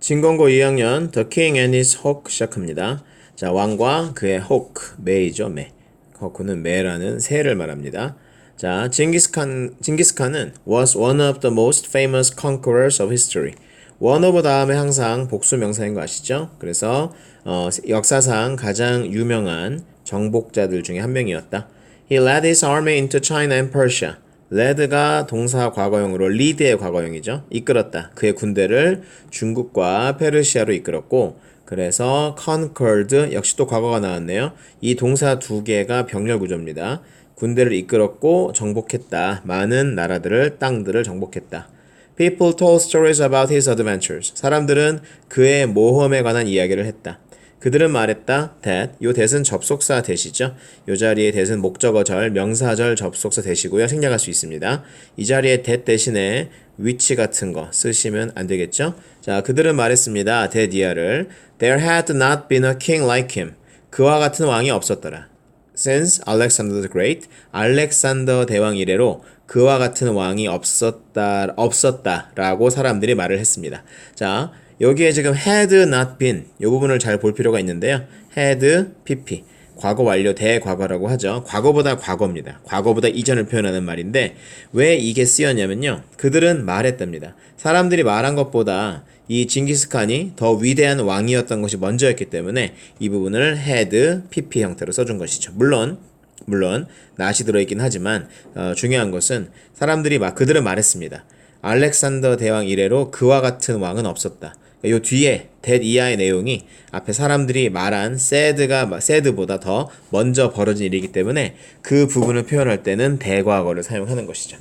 진공고 2학년 The King and His Hawk 시작합니다. 자, 왕과 그의 호크, 매이죠, 매. 호크는 매라는 새를 말합니다. 자, 징기스칸, 징기스칸은 was one of the most famous conquerors of history. one of 다음에 항상 복수 명사인 거 아시죠? 그래서 어, 역사상 가장 유명한 정복자들 중에 한 명이었다. He led his army into China and Persia. 레드가 동사 과거형으로 리드의 과거형이죠. 이끌었다. 그의 군대를 중국과 페르시아로 이끌었고 그래서 conquered 역시 또 과거가 나왔네요. 이 동사 두 개가 병렬 구조입니다. 군대를 이끌었고 정복했다. 많은 나라들을 땅들을 정복했다. People told stories about his adventures. 사람들은 그의 모험에 관한 이야기를 했다. 그들은 말했다. that 요 that은 접속사 대시죠. 요 자리에 that은 목적어절, 명사절 접속사 대시고요. 생략할 수 있습니다. 이 자리에 that 대신에 which 같은 거 쓰시면 안 되겠죠? 자, 그들은 말했습니다. that 이하를 There had not been a king like him. 그와 같은 왕이 없었더라. Since Alexander the Great, 알렉산더 대왕 이래로 그와 같은 왕이 없었다, 없었다라고 사람들이 말을 했습니다. 자, 여기에 지금 had not been 이 부분을 잘 볼 필요가 있는데요. had, pp. 과거 완료 대과거라고 하죠. 과거보다 과거입니다. 과거보다 이전을 표현하는 말인데 왜 이게 쓰였냐면요. 그들은 말했답니다. 사람들이 말한 것보다 이 징기스칸이 더 위대한 왕이었던 것이 먼저였기 때문에 이 부분을 had, pp 형태로 써준 것이죠. 물론 물론 낫이 들어있긴 하지만 어, 중요한 것은 사람들이 막 그들은 말했습니다. 알렉산더 대왕 이래로 그와 같은 왕은 없었다. 요 뒤에 that 이하의 내용이 앞에 사람들이 말한 said가 said보다 더 먼저 벌어진 일이기 때문에 그 부분을 표현할 때는 대과거를 사용하는 것이죠.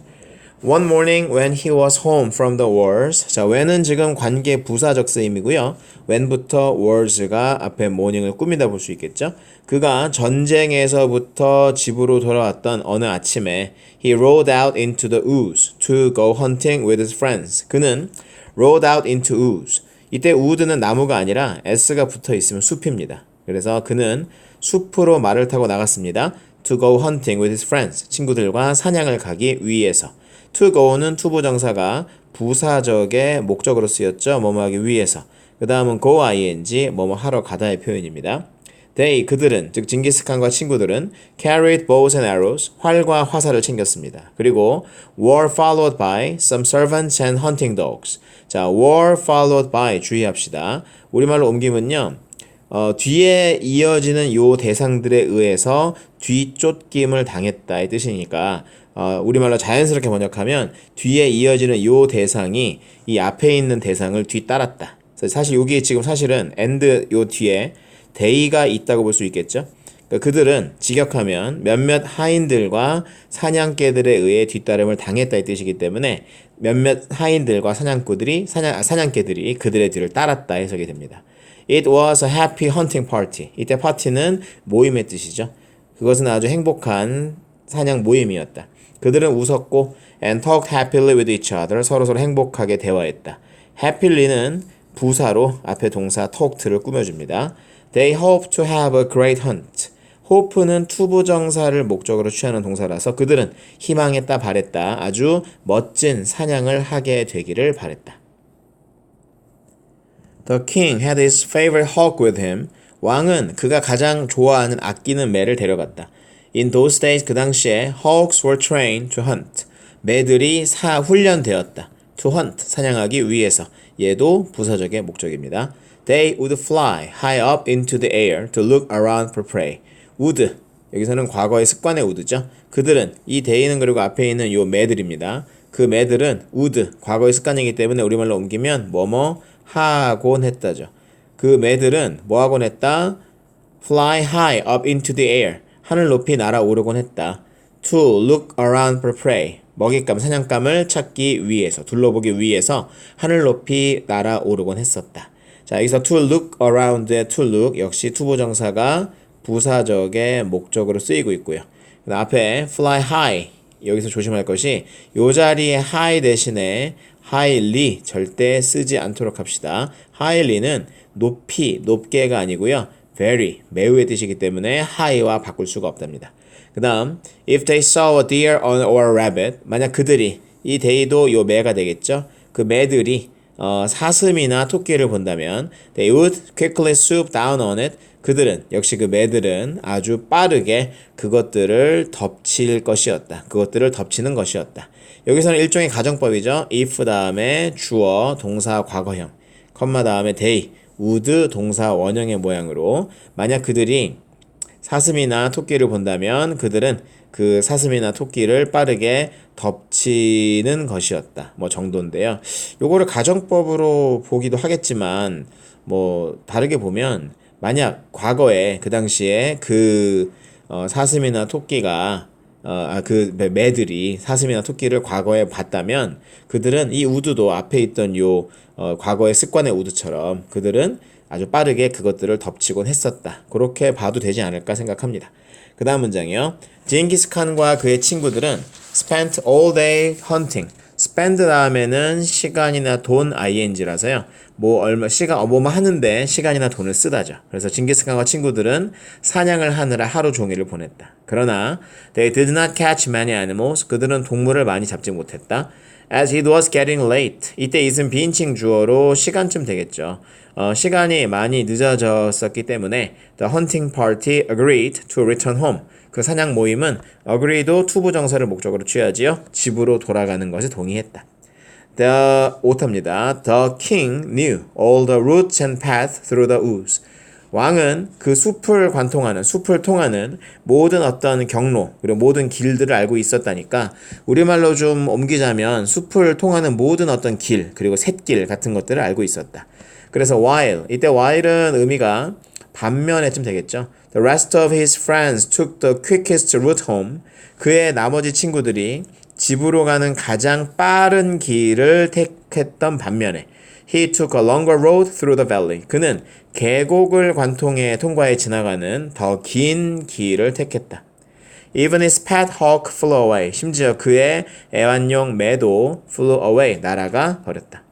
One morning when he was home from the wars. 자, when은 지금 관계 부사적 쓰임이고요. when부터 wars가 앞에 morning을 꾸미다 볼 수 있겠죠. 그가 전쟁에서부터 집으로 돌아왔던 어느 아침에 he rode out into the woods to go hunting with his friends. 그는 rode out into woods. 이때 우드는 나무가 아니라 s가 붙어 있으면 숲입니다. 그래서 그는 숲으로 말을 타고 나갔습니다. To go hunting with his friends. 친구들과 사냥을 가기 위해서. To go는 투부정사가 부사적의 목적으로 쓰였죠. 뭐뭐 하기 위해서. 그 다음은 go ing, 뭐뭐 하러 가다의 표현입니다. They, 그들은, 즉 징기스칸과 친구들은 carried bows and arrows, 활과 화살을 챙겼습니다. 그리고 were followed by some servants and hunting dogs. 자, were followed by 주의합시다. 우리말로 옮기면요. 어, 뒤에 이어지는 요 대상들에 의해서 뒤쫓김을 당했다의 뜻이니까 어, 우리말로 자연스럽게 번역하면 뒤에 이어지는 요 대상이 이 앞에 있는 대상을 뒤따랐다. 사실 여기 지금 사실은 and 요 뒤에 데이가 있다고 볼 수 있겠죠. 그러니까 그들은 직역하면 몇몇 하인들과 사냥개들에 의해 뒤따름을 당했다의 뜻이기 때문에 몇몇 하인들과 사냥꾼들이 사냥 아, 사냥개들이 그들의 뒤를 따랐다 해석이 됩니다. It was a happy hunting party. 이때 파티는 모임의 뜻이죠. 그것은 아주 행복한 사냥 모임이었다. 그들은 웃었고 and talked happily with each other. 서로 서로 행복하게 대화했다. happy는 부사로 앞에 동사 talked를 꾸며줍니다. They hope to have a great hunt. Hope는 투부정사를 목적으로 취하는 동사라서 그들은 희망했다 바랬다 아주 멋진 사냥을 하게 되기를 바랬다. The king had his favorite hawk with him. 왕은 그가 가장 좋아하는 아끼는 매를 데려갔다. In those days 그 당시에 hawks were trained to hunt. 매들이 사 훈련되었다. To hunt 사냥하기 위해서. 얘도 부사적의 목적입니다. They would fly high up into the air to look around for prey. Would 여기서는 과거의 습관의 would죠. 그들은 이 대인은 그리고 앞에 있는 요 매들입니다. 그 매들은 would 과거의 습관이기 때문에 우리말로 옮기면 뭐뭐 하곤 했다죠. 그 매들은 뭐 하곤 했다? fly high up into the air 하늘 높이 날아오르곤 했다. to look around for prey 먹잇감 사냥감을 찾기 위해서 둘러보기 위해서 하늘 높이 날아오르곤 했었다. 자 여기서 to look around의 to look 역시 투부정사가 부사적의 목적으로 쓰이고 있고요. 앞에 fly high 여기서 조심할 것이 요 자리에 high 대신에 highly 절대 쓰지 않도록 합시다. highly는 높이, 높게가 아니고요. very, 매우의 뜻이기 때문에 high와 바꿀 수가 없답니다. 그 다음 if they saw a deer or a rabbit 만약 그들이 이 데이도 요 매가 되겠죠. 그 매들이 어, 사슴이나 토끼를 본다면 they would quickly swoop down on it. 그들은 역시 그 매들은 아주 빠르게 그것들을 덮칠 것이었다. 그것들을 덮치는 것이었다. 여기서는 일종의 가정법이죠. if 다음에 주어 동사 과거형, 컴마 다음에 they, would 동사 원형의 모양으로 만약 그들이 사슴이나 토끼를 본다면 그들은 그 사슴이나 토끼를 빠르게 덮치는 것이었다. 뭐 정도인데요. 요거를 가정법으로 보기도 하겠지만 뭐 다르게 보면 만약 과거에 그 당시에 그 어, 사슴이나 토끼가 어, 아, 그 매- 매들이 사슴이나 토끼를 과거에 봤다면 그들은 이 우드도 앞에 있던 요 어, 과거의 습관의 우드처럼 그들은 아주 빠르게 그것들을 덮치곤 했었다. 그렇게 봐도 되지 않을까 생각합니다. 그 다음 문장이요. 징기스칸과 그의 친구들은 spent all day hunting. spend 다음에는 시간이나 돈 ing라서요. 뭐 얼마 시간 어, 뭐뭐 하는데 시간이나 돈을 쓰다죠. 그래서 징기스칸과 친구들은 사냥을 하느라 하루 종일을 보냈다. 그러나 they did not catch many animals. 그들은 동물을 많이 잡지 못했다. As it was getting late. 이때 it은 비인칭 주어로 시간쯤 되겠죠. 어, 시간이 많이 늦어졌었기 때문에 the hunting party agreed to return home. 그 사냥 모임은 agree도 투부 정사를 목적으로 취하지요. 집으로 돌아가는 것에 동의했다. The 오타입니다. The king knew all the routes and paths through the woods. 왕은 그 숲을 관통하는 숲을 통하는 모든 어떤 경로 그리고 모든 길들을 알고 있었다니까 우리말로 좀 옮기자면 숲을 통하는 모든 어떤 길 그리고 샛길 같은 것들을 알고 있었다. 그래서 while 이때 while은 의미가 반면에쯤 되겠죠. The rest of his friends took the quickest route home. 그의 나머지 친구들이 집으로 가는 가장 빠른 길을 택했던 반면에 he took a longer road through the valley. 그는 계곡을 관통해 통과해 지나가는 더 긴 길을 택했다. Even his pet hawk flew away. 심지어 그의 애완용 매도 flew away. 날아가 버렸다.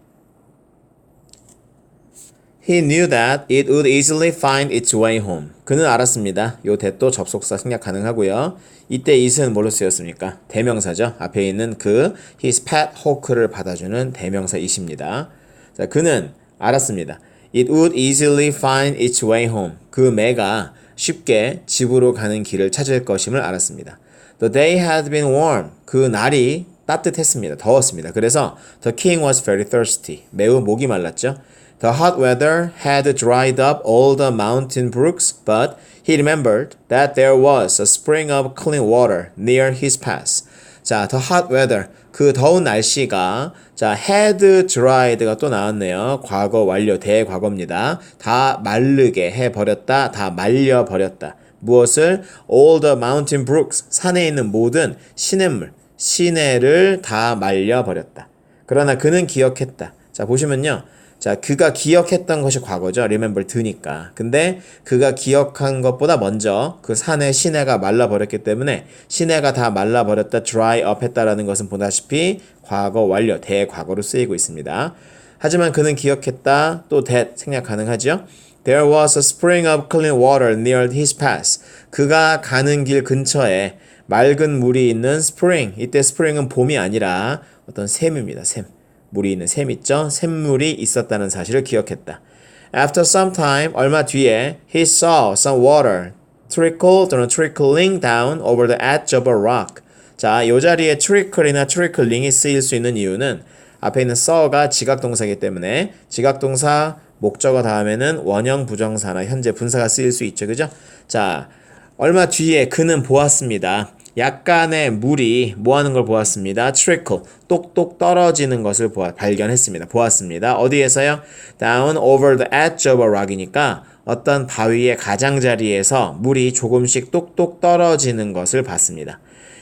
He knew that it would easily find its way home. 그는 알았습니다. 요 대또 접속사 생략 가능하고요. 이때 it은 뭘로 쓰였습니까? 대명사죠. 앞에 있는 그 his pet hawk를 받아주는 대명사 it입니다. 자, 그는 알았습니다. It would easily find its way home. 그 매가 쉽게 집으로 가는 길을 찾을 것임을 알았습니다. The day had been warm. 그 날이 따뜻했습니다. 더웠습니다. 그래서 the king was very thirsty. 매우 목이 말랐죠. The hot weather had dried up all the mountain brooks, but he remembered that there was a spring of clean water near his pass. 자, the hot weather. 그 더운 날씨가 자, had dried가 또 나왔네요. 과거 완료 대과거입니다. 다 마르게 해 버렸다. 다 말려 버렸다. 무엇을 all the mountain brooks 산에 있는 모든 시냇물 시내를 다 말려 버렸다. 그러나 그는 기억했다. 자, 보시면요. 자, 그가 기억했던 것이 과거죠. remember 드니까. 근데 그가 기억한 것보다 먼저 그 산의 시내가 말라버렸기 때문에 시내가 다 말라버렸다, dry up 했다라는 것은 보다시피 과거 완료, 대과거로 쓰이고 있습니다. 하지만 그는 기억했다, 또 that 생략 가능하죠. There was a spring of clean water near his pass. 그가 가는 길 근처에 맑은 물이 있는 spring. 이때 spring은 봄이 아니라 어떤 샘입니다. 샘. 물이 있는 샘 있죠? 샘물이 있었다는 사실을 기억했다. After some time, 얼마 뒤에 he saw some water trickle 또는 trickling down over the edge of a rock. 자, 이 자리에 trickle이나 trickling이 쓰일 수 있는 이유는 앞에 있는 saw가 지각동사이기 때문에 지각동사 목적어 다음에는 원형 부정사나 현재 분사가 쓰일 수 있죠. 그죠? 자, 얼마 뒤에 그는 보았습니다. 약간의 물이 뭐 하는 걸 보았습니다. trickle, 똑똑 떨어지는 것을 보아, 발견했습니다. 보았습니다. 어디에서요? down over the edge of a rock이니까 어떤 바위의 가장자리에서 물이 조금씩 똑똑 떨어지는 것을 봤습니다.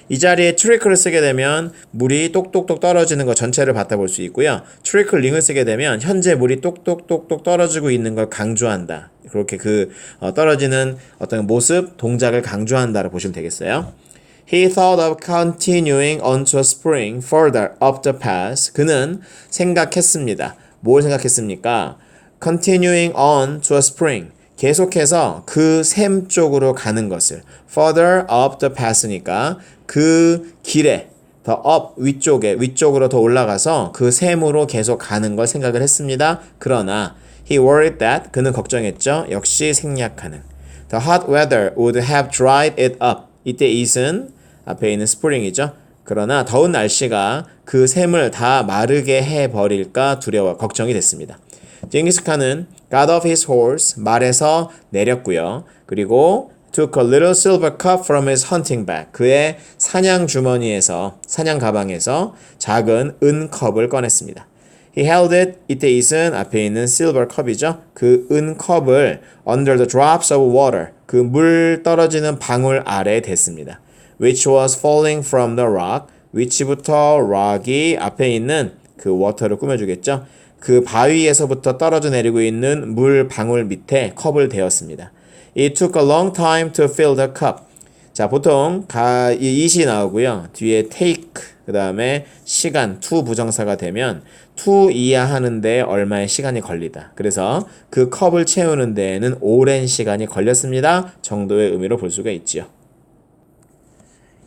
이 자리에 트리클을 쓰게 되면 물이 똑똑똑 떨어지는 것 전체를 봤다 볼수 있고요. 트리클링을 쓰게 되면 현재 물이 똑똑똑똑 떨어지고 있는 걸 강조한다. 그렇게 그 어, 떨어지는 어떤 모습, 동작을 강조한다고 보시면 되겠어요. He thought of continuing onto a spring further up the pass. 그는 생각했습니다. 뭘 생각했습니까? Continuing on to a spring. 계속해서 그 샘 쪽으로 가는 것을 further up the pass니까 그 길에 더 up 위쪽에 위쪽으로 더 올라가서 그 샘으로 계속 가는 걸 생각을 했습니다. 그러나 he worried that 그는 걱정했죠. 역시 생략 가능. The hot weather would have dried it up. 이때 it은 앞에 있는 spring이죠. 그러나 더운 날씨가 그 샘을 다 마르게 해 버릴까 두려워 걱정이 됐습니다. 징기스칸은 got off his horse 말에서 내렸고요. 그리고 took a little silver cup from his hunting bag. 그의 사냥 주머니에서 사냥 가방에서 작은 은 컵을 꺼냈습니다. He held it. 이때 it은 앞에 있는 silver 컵이죠. 그 은 컵을 under the drops of water. 그 물 떨어지는 방울 아래 댔습니다. Which was falling from the rock. which부터 rock이 앞에 있는 그 water를 꾸며주겠죠. 그 바위에서부터 떨어져 내리고 있는 물 방울 밑에 컵을 대었습니다. It took a long time to fill the cup. 자, 보통 가, 이 it이 나오고요. 뒤에 take, 그 다음에 시간, to 부정사가 되면 to 이야 하는데 얼마의 시간이 걸리다. 그래서 그 컵을 채우는 데에는 오랜 시간이 걸렸습니다. 정도의 의미로 볼 수가 있지요.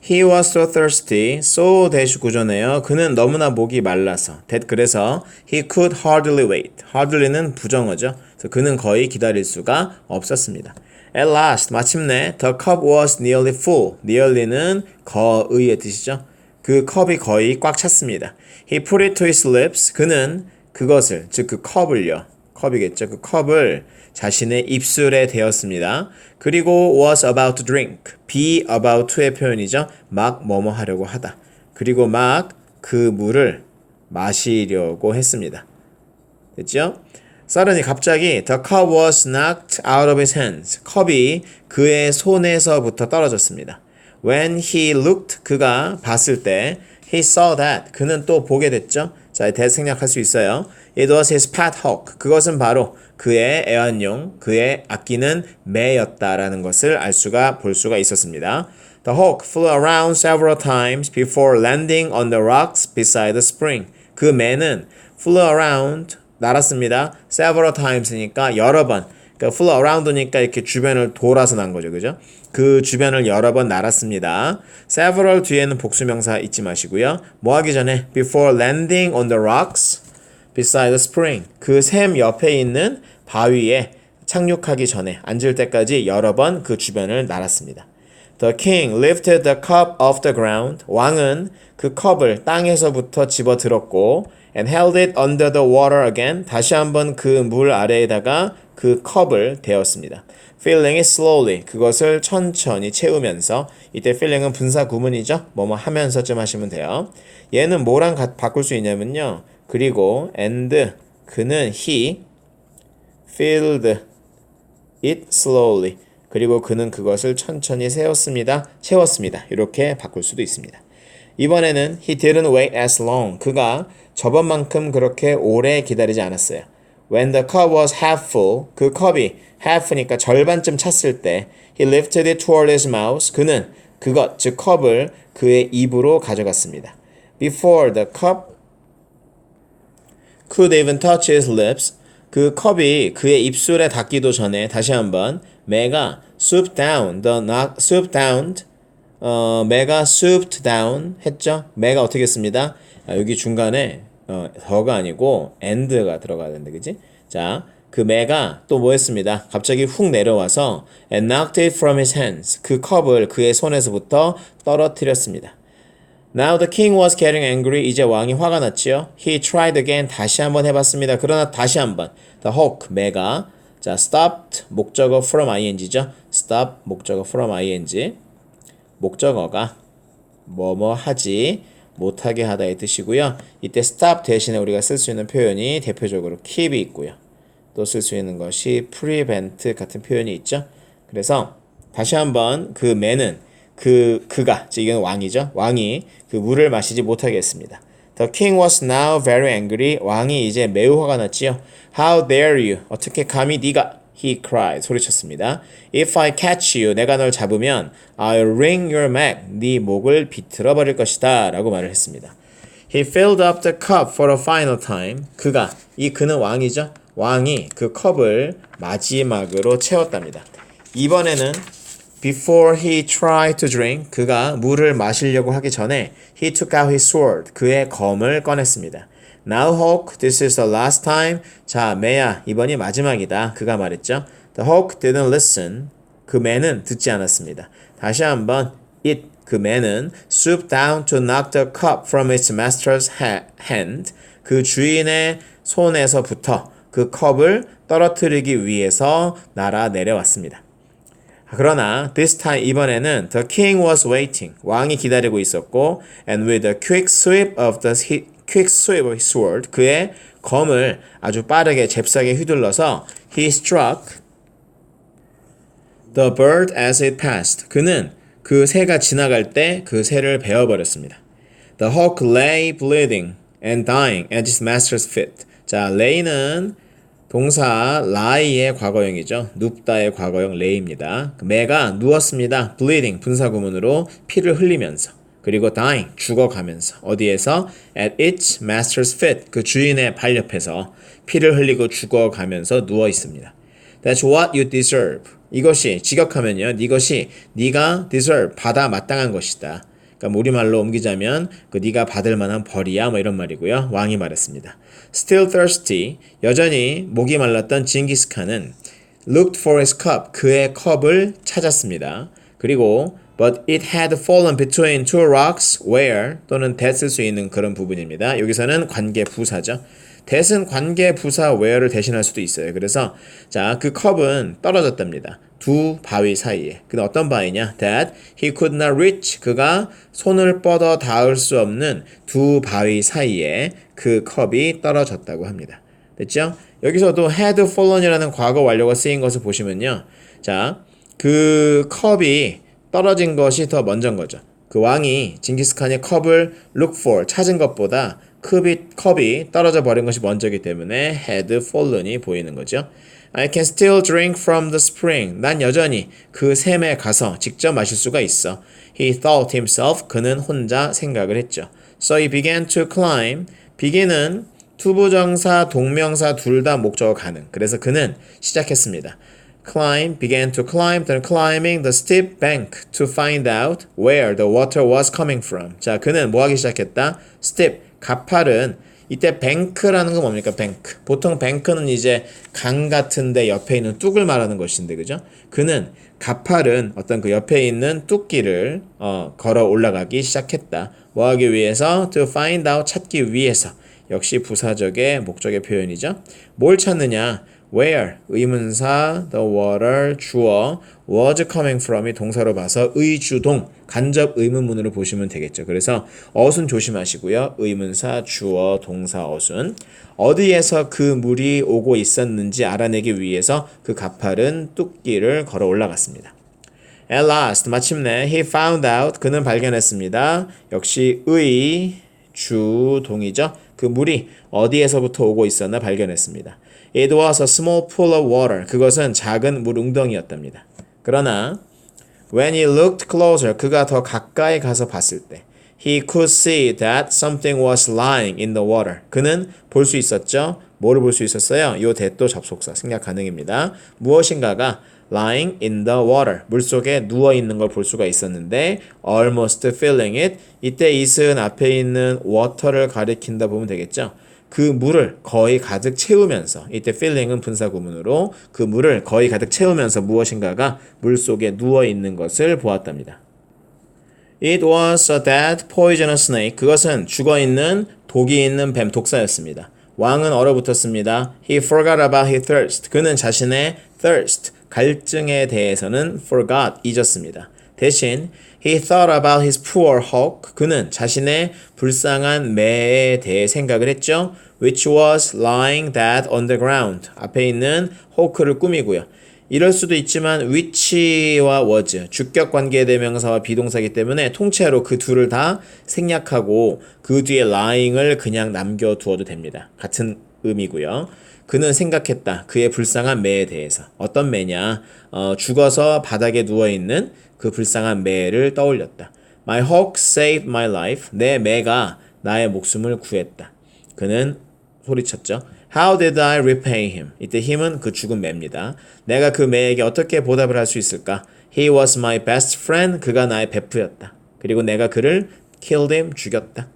He was so thirsty. so 대시 구조네요. 그는 너무나 목이 말라서. that 그래서 he could hardly wait. hardly는 부정어죠. 그래서 그는 거의 기다릴 수가 없었습니다. At last, 마침내 the cup was nearly full. nearly는 거의의 뜻이죠. 그 컵이 거의 꽉 찼습니다. He put it to his lips. 그는 그것을, 즉 그 컵을요. 컵이겠죠. 그 컵을 자신의 입술에 대었습니다. 그리고 was about to drink. be about to의 표현이죠. 막 뭐뭐 하려고 하다. 그리고 막 그 물을 마시려고 했습니다. 됐죠? suddenly 갑자기 the cup was knocked out of his hands. 컵이 그의 손에서부터 떨어졌습니다. When he looked, 그가 봤을 때 he saw that. 그는 또 보게 됐죠. 자, 대생략할 수 있어요. It was his pet hawk. 그것은 바로 그의 애완용, 그의 아끼는 매였다라는 것을 알 수가 볼 수가 있었습니다. The hawk flew around several times before landing on the rocks beside the spring. 그 매는 flew around 날았습니다. several times니까 여러 번. 그러니까 flew around니까 이렇게 주변을 돌아서 난 거죠. 그죠? 그 주변을 여러 번 날았습니다. several 뒤에는 복수명사 잊지 마시고요. 뭐 하기 전에 before landing on the rocks beside the spring. 그 샘 옆에 있는 바위에 착륙하기 전에 앉을 때까지 여러 번 그 주변을 날았습니다. The king lifted the cup off the ground. 왕은 그 컵을 땅에서부터 집어 들었고 and held it under the water again. 다시 한번 그 물 아래에다가 그 컵을 대었습니다. filling it slowly. 그것을 천천히 채우면서 이때 filling은 분사 구문이죠. 뭐뭐 하면서쯤 하시면 돼요. 얘는 뭐랑 가, 바꿀 수 있냐면요. 그리고 and 그는 he filled it slowly. 그리고 그는 그것을 천천히 세웠습니다. 채웠습니다. 이렇게 바꿀 수도 있습니다. 이번에는 he didn't wait as long. 그가 저번만큼 그렇게 오래 기다리지 않았어요. When the cup was half full, 그 컵이 half니까 절반쯤 찼을 때 he lifted it toward his mouth. 그는 그것, 즉 컵을 그의 입으로 가져갔습니다. Before the cup could even touch his lips, 그 컵이 그의 입술에 닿기도 전에 다시 한번 매가 swooped down, the knock, swooped down, 어, 매가 swooped down 했죠? 매가 어떻게 했습니다? 아, 여기 중간에 어, 더가 아니고 and가 들어가야 되는데, 그지? 자, 그 매가 또 뭐 했습니다? 갑자기 훅 내려와서 and knocked it from his hands. 그 컵을 그의 손에서부터 떨어뜨렸습니다. Now the king was getting angry. 이제 왕이 화가 났지요. He tried again. 다시 한번 해봤습니다. 그러나 다시 한번 the hawk 매가 자 stopped 목적어 from ing죠. stop 목적어 from ing 목적어가 뭐뭐 하지 못하게 하다의 뜻이고요. 이때 stop 대신에 우리가 쓸 수 있는 표현이 대표적으로 keep이 있고요. 또 쓸 수 있는 것이 prevent 같은 표현이 있죠. 그래서 다시 한번 그 매는 그 그가 즉 이건 왕이죠. 왕이 그 물을 마시지 못하게 했습니다. The king was now very angry. 왕이 이제 매우 화가 났지요. How dare you? 어떻게 감히 네가? He cried. 소리쳤습니다. If I catch you, 내가 널 잡으면 I'll wring your neck. 네 목을 비틀어 버릴 것이다. 라고 말을 했습니다. He filled up the cup for a final time. 그가, 이 그는 왕이죠. 왕이 그 컵을 마지막으로 채웠답니다. 이번에는 Before he tried to drink, 그가 물을 마시려고 하기 전에 he took out his sword, 그의 검을 꺼냈습니다. Now Hawk, this is the last time. 자, 매야, 이번이 마지막이다. 그가 말했죠. The hawk didn't listen. 그 매는 듣지 않았습니다. 다시 한번 it, 그 매는 swooped down to knock the cup from its master's ha- hand. 그 주인의 손에서부터 그 컵을 떨어뜨리기 위해서 날아 내려왔습니다. 그러나 this time 이번에는 the king was waiting. 왕이 기다리고 있었고 and with a quick sweep of the quick sweep of his sword 그의 검을 아주 빠르게 잽싸게 휘둘러서 he struck the bird as it passed. 그는 그 새가 지나갈 때 그 새를 베어 버렸습니다. The hawk lay bleeding and dying at his master's feet. 자, lay는 동사 lie의 과거형이죠. 눕다의 과거형 lay입니다. 그 매가 누웠습니다. bleeding 분사 구문으로 피를 흘리면서 그리고 dying 죽어가면서 어디에서 at its master's feet 그 주인의 발 옆에서 피를 흘리고 죽어가면서 누워 있습니다. That's what you deserve. 이것이 직역하면요. 이것이 네가 deserve 받아 마땅한 것이다. 그러니까 우리말로 옮기자면 그 네가 받을 만한 벌이야 뭐 이런 말이고요. 왕이 말했습니다. Still thirsty 여전히 목이 말랐던 징기스칸은 looked for his cup 그의 컵을 찾았습니다. 그리고 but it had fallen between two rocks where 또는 that 쓸수 있는 그런 부분입니다. 여기서는 관계 부사죠. that은 관계 부사 where를 대신할 수도 있어요. 그래서 자, 그 컵은 떨어졌답니다. 두 바위 사이에. 근데 어떤 바위냐? That he could not reach. 그가 손을 뻗어 닿을 수 없는 두 바위 사이에 그 컵이 떨어졌다고 합니다. 됐죠? 여기서도 had fallen이라는 과거 완료가 쓰인 것을 보시면요. 자, 그 컵이 떨어진 것이 더 먼저인 거죠. 그 왕이 징기스칸의 컵을 look for 찾은 것보다 컵이, 컵이 떨어져 버린 것이 먼저이기 때문에 had fallen이 보이는 거죠. I can still drink from the spring. 난 여전히 그 샘에 가서 직접 마실 수가 있어. He thought himself. 그는 혼자 생각을 했죠. So he began to climb. begin은 투부정사, 동명사 둘 다 목적어 가능. 그래서 그는 시작했습니다. climb, began to climb, then climbing the steep bank to find out where the water was coming from. 자, 그는 뭐 하기 시작했다? steep, 가파른. 이때 뱅크라는 건 뭡니까? 뱅크. 보통 뱅크는 이제 강 같은데 옆에 있는 뚝을 말하는 것인데, 그죠? 그는 가파른 어떤 그 옆에 있는 뚝길을 어, 걸어 올라가기 시작했다. 뭐 하기 위해서? to find out, 찾기 위해서. 역시 부사적의 목적의 표현이죠. 뭘 찾느냐? Where 의문사 the water 주어 was coming from이 동사로 봐서 의주동 간접 의문문으로 보시면 되겠죠. 그래서 어순 조심하시고요. 의문사 주어 동사 어순 어디에서 그 물이 오고 있었는지 알아내기 위해서 그 가파른 뚝길을 걸어 올라갔습니다. At last 마침내 he found out 그는 발견했습니다. 역시 의 주동이죠. 그 물이 어디에서부터 오고 있었나 발견했습니다. It was a small pool of water. 그것은 작은 물 웅덩이였답니다. 그러나 when he looked closer, 그가 더 가까이 가서 봤을 때 he could see that something was lying in the water. 그는 볼 수 있었죠. 뭐를 볼 수 있었어요? 요 대도 접속사 생략 가능입니다. 무엇인가가 lying in the water. 물 속에 누워 있는 걸 볼 수가 있었는데 almost filling it. 이때 it은 앞에 있는 water를 가리킨다 보면 되겠죠. 그 물을 거의 가득 채우면서 이때 filling은 분사 구문으로 그 물을 거의 가득 채우면서 무엇인가가 물 속에 누워 있는 것을 보았답니다. It was a dead poisonous snake. 그것은 죽어 있는 독이 있는 뱀 독사였습니다. 왕은 얼어붙었습니다. He forgot about his thirst. 그는 자신의 thirst, 갈증에 대해서는 forgot, 잊었습니다. 대신 he thought about his poor hawk. 그는 자신의 불쌍한 매에 대해 생각을 했죠. which was lying dead on the ground. 앞에 있는 호크를 꾸미고요. 이럴 수도 있지만 which와 was 주격 관계 대명사와 비동사이기 때문에 통째로 그 둘을 다 생략하고 그 뒤에 lying을 그냥 남겨 두어도 됩니다. 같은 의미고요. 그는 생각했다. 그의 불쌍한 매에 대해서. 어떤 매냐? 어, 죽어서 바닥에 누워 있는 그 불쌍한 매를 떠올렸다. My hawk saved my life. 내 매가 나의 목숨을 구했다. 그는 소리쳤죠. How did I repay him? 이때 힘은 그 죽은 매입니다. 내가 그 매에게 어떻게 보답을 할 수 있을까? He was my best friend. 그가 나의 베프였다. 그리고 내가 그를 killed him. 죽였다.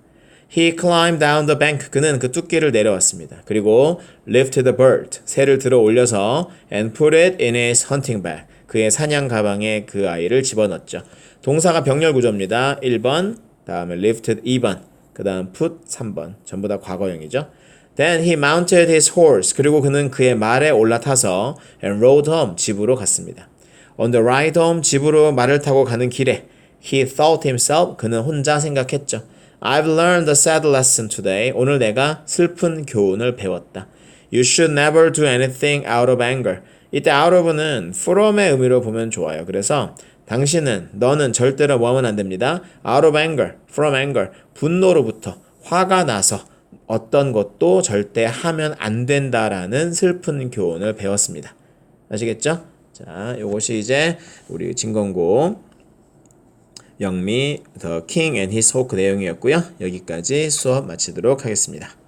He climbed down the bank. 그는 그 뚝길을 내려왔습니다. 그리고 lifted the bird. 새를 들어 올려서 and put it in his hunting bag. 그의 사냥 가방에 그 아이를 집어넣었죠. 동사가 병렬 구조입니다. 1번, 다음에 lifted 2번, 그 다음 put 3번. 전부 다 과거형이죠. Then he mounted his horse. 그리고 그는 그의 말에 올라타서 and rode home. 집으로 갔습니다. On the ride home. 집으로 말을 타고 가는 길에 he thought himself. 그는 혼자 생각했죠. I've learned a sad lesson today. 오늘 내가 슬픈 교훈을 배웠다. You should never do anything out of anger. 이때 out of는 from의 의미로 보면 좋아요. 그래서 당신은 너는 절대로 뭐 하면 안 됩니다. out of anger, from anger, 분노로부터 화가 나서 어떤 것도 절대 하면 안 된다라는 슬픈 교훈을 배웠습니다. 아시겠죠? 자, 요것이 이제 우리 진건고 영미 The King and His Hawk 내용이었고요. 여기까지 수업 마치도록 하겠습니다.